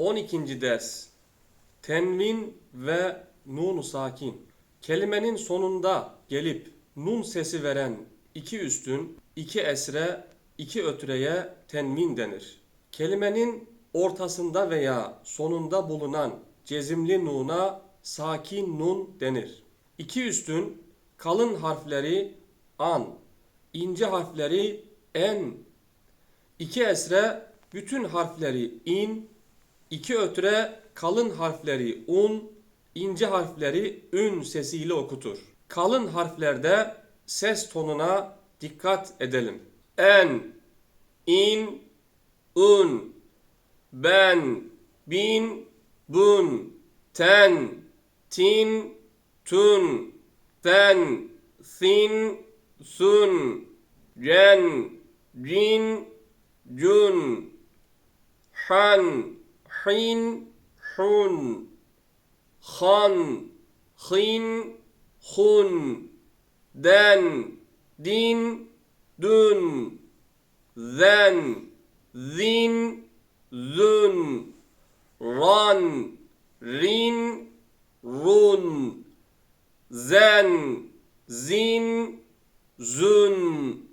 12. ders Tenvin ve nun sakin. Kelimenin sonunda gelip nun sesi veren iki üstün, iki esre, iki ötreye tenvin denir. Kelimenin ortasında veya sonunda bulunan cezimli nuna sakin nun denir. İki üstün kalın harfleri an, ince harfleri en, iki esre bütün harfleri in, iki ötre kalın harfleri un, ince harfleri ün sesiyle okutur. Kalın harflerde ses tonuna dikkat edelim. En, in, un, ben, bin, bun, ten, tin, tun, fen, sin, sun, ren, rin, cun, han, hin, hun, han, hin, hun, den, din, dun, zen, zin, zun, ran, rin, run, zen, zin, zun,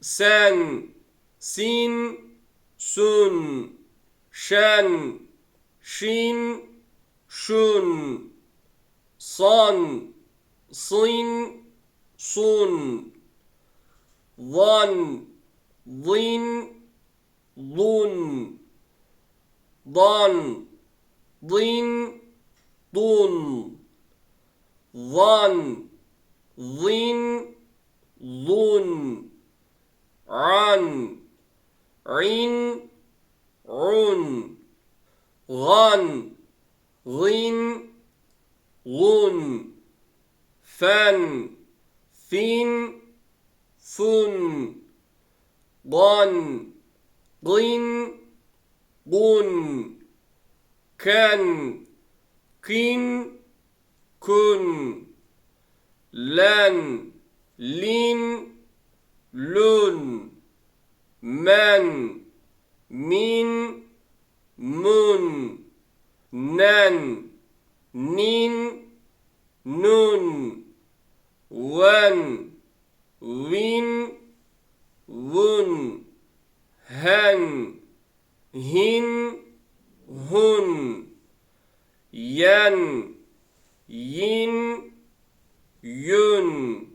sen, sin, sun, şen, şin, şun, san, sin, sun, van, zin, lun, dan, din, dun, van, zin, lun, an, in, un, gan, gin, gun, fen, fin, fun, gan, gin, gun, ken, kin, kun, len, lin, lun, men, min, mun, nen, nin, nun, wen, win, wun, hen, hin, hun, yen, yin, yun,